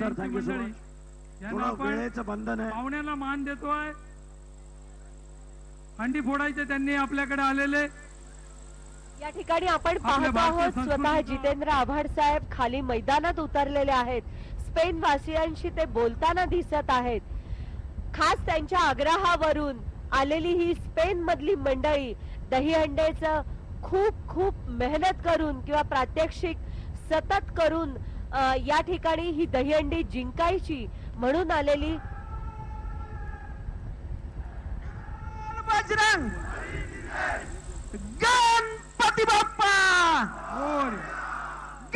Doctor thank you so much यांना थोडं वेळेचं बंधन आहे. पाहुण्याला मान देतोय. हंडी फोडायचे त्यांनी आपल्याकडे आलेले. या ठिकाणी आपण पाहत आहोत स्वतः जितेंद्र आव्हाड साहेब खाली मैदानात उतरलेले आहेत. स्पेन वासियांशी ते बोलताना दिसत आहेत. खास त्यांच्या आग्रहावरून आलेली ही स्पेन मधली मंडळी दहीहंडेचं खूप खूप मेहनत करून किंवा प्रात्यक्षिक सतत करून या ठिकाणी ही दहीहंडी जिंकायची म्हणून आलेली बजरंग गणपती बाप्पा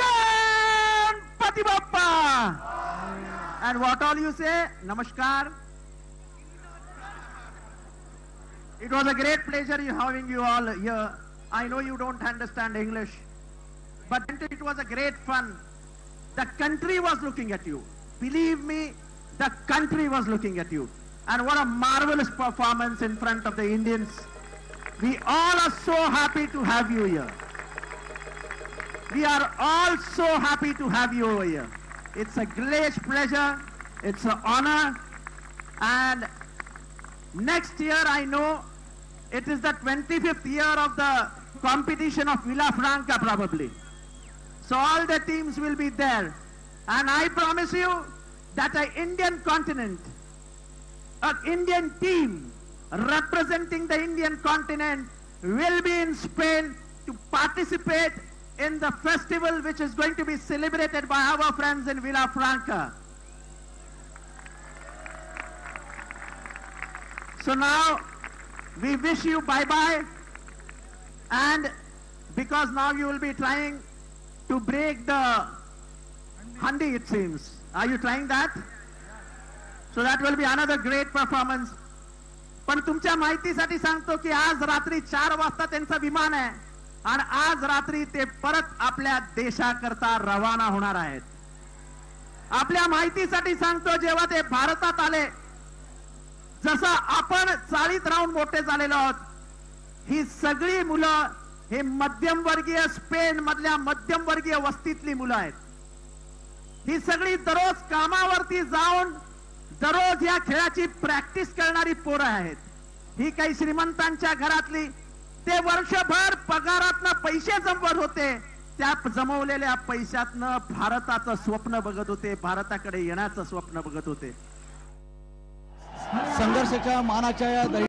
गणपती बाप्पा and what all you say namaskar it was a great pleasure in having you all here i know you don't understand english but it was a great fun the country was looking at you believe me the country was looking at you and what a marvelous performance in front of the indians we all are so happy to have you here we are all so happy to have you over here. It's a great pleasure. It's an honor. And next year, I know it is the 25th year of the competition of Villafranca probably. So all the teams will be there. And I promise you that an Indian continent, an Indian team representing the Indian continent will be in Spain to participate in the festival which is going to be celebrated by our friends in Villafranca. So now we wish you bye-bye and because now you will be trying to break the handi it seems. Are you trying that? So that will be another great performance. पण तुमच्या माहितीसाठी सांगतो की आज रात्री चार वाजता त्यांचं विमान आहे आणि आज रात्री ते परत आपल्या देशाकरता रवाना होणार आहेत आपल्या माहितीसाठी सांगतो जेव्हा ते भारतात आले जसं आपण चाळीत राहून मोठे झालेलो आहोत ही सगळी मुलं हे मध्यमवर्गीय स्पेन मधल्या मध्यमवर्गीय वस्तीतली मुलं आहेत. ही सगळी दररोज कामावरती जाऊन दररोज या खेळाची प्रॅक्टिस करणारी पोरं आहेत. ही काही श्रीमंतांच्या घरातली ते वर्षभर पगारातनं पैसे जमवत होते. त्या जमवलेल्या पैशातनं भारताचं स्वप्न बघत होते भारताकडे येण्याचं स्वप्न बघत होते. संघर्षाच्या मानाच्या या